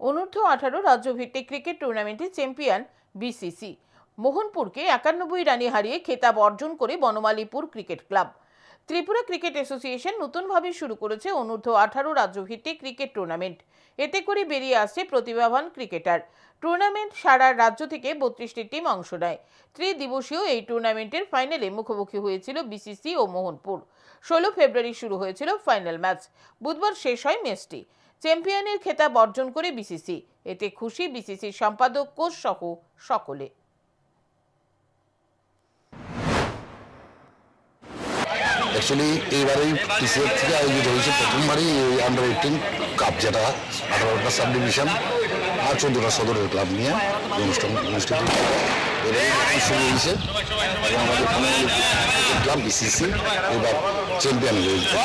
অনূর্ধ্ব আঠারো রাজ্য রাজ্যভিত্তিক ক্রিকেট টুর্নামেন্টে চ্যাম্পিয়ন বিসিসি মোহনপুরকে একানব্বই রানে হারিয়ে খেতাব অর্জন করে Banamalipur cricket club. Tripura cricket association নতুনভাবে শুরু করেছে অনূর্ধ্ব আঠারো রাজ্যভিত্তিক ক্রিকেট টুর্নামেন্ট। এতে করে বেরিয়ে আসছে প্রতিভাবান ক্রিকেটার। টুর্নামেন্ট সারা রাজ্য থেকে বত্রিশটি টিম অংশ নেয়। ত্রিদিবসীয় এই টুর্নামেন্টের ফাইনালে মুখোমুখি হয়েছিল বিসিসি ও মোহনপুর। ষোলো ফেব্রুয়ারি শুরু হয়েছিল ফাইনাল ম্যাচ। বুধবার শেষ হয় ম্যাচটি। চ্যাম্পিয়নের খেতাব অর্জন করে বিসিসি এতে খুশি বিসিসির সম্পাদক কোচ সহ সকলে। অ্যাকচুয়ালি এইবারেই টিসিএফ থেকে আয়োজিত হয়েছে প্রথমবারই এই আন্ডার এইটিন কাপ যেটা আঠারোটা সাব ডিভিশন আর চোদ্দোটা সদরের ক্লাব নিয়ে অনুষ্ঠান অনুষ্ঠিত এবারে শুরু হয়েছে। ক্লাব বিসিসি এবার চ্যাম্পিয়ন হয়েছে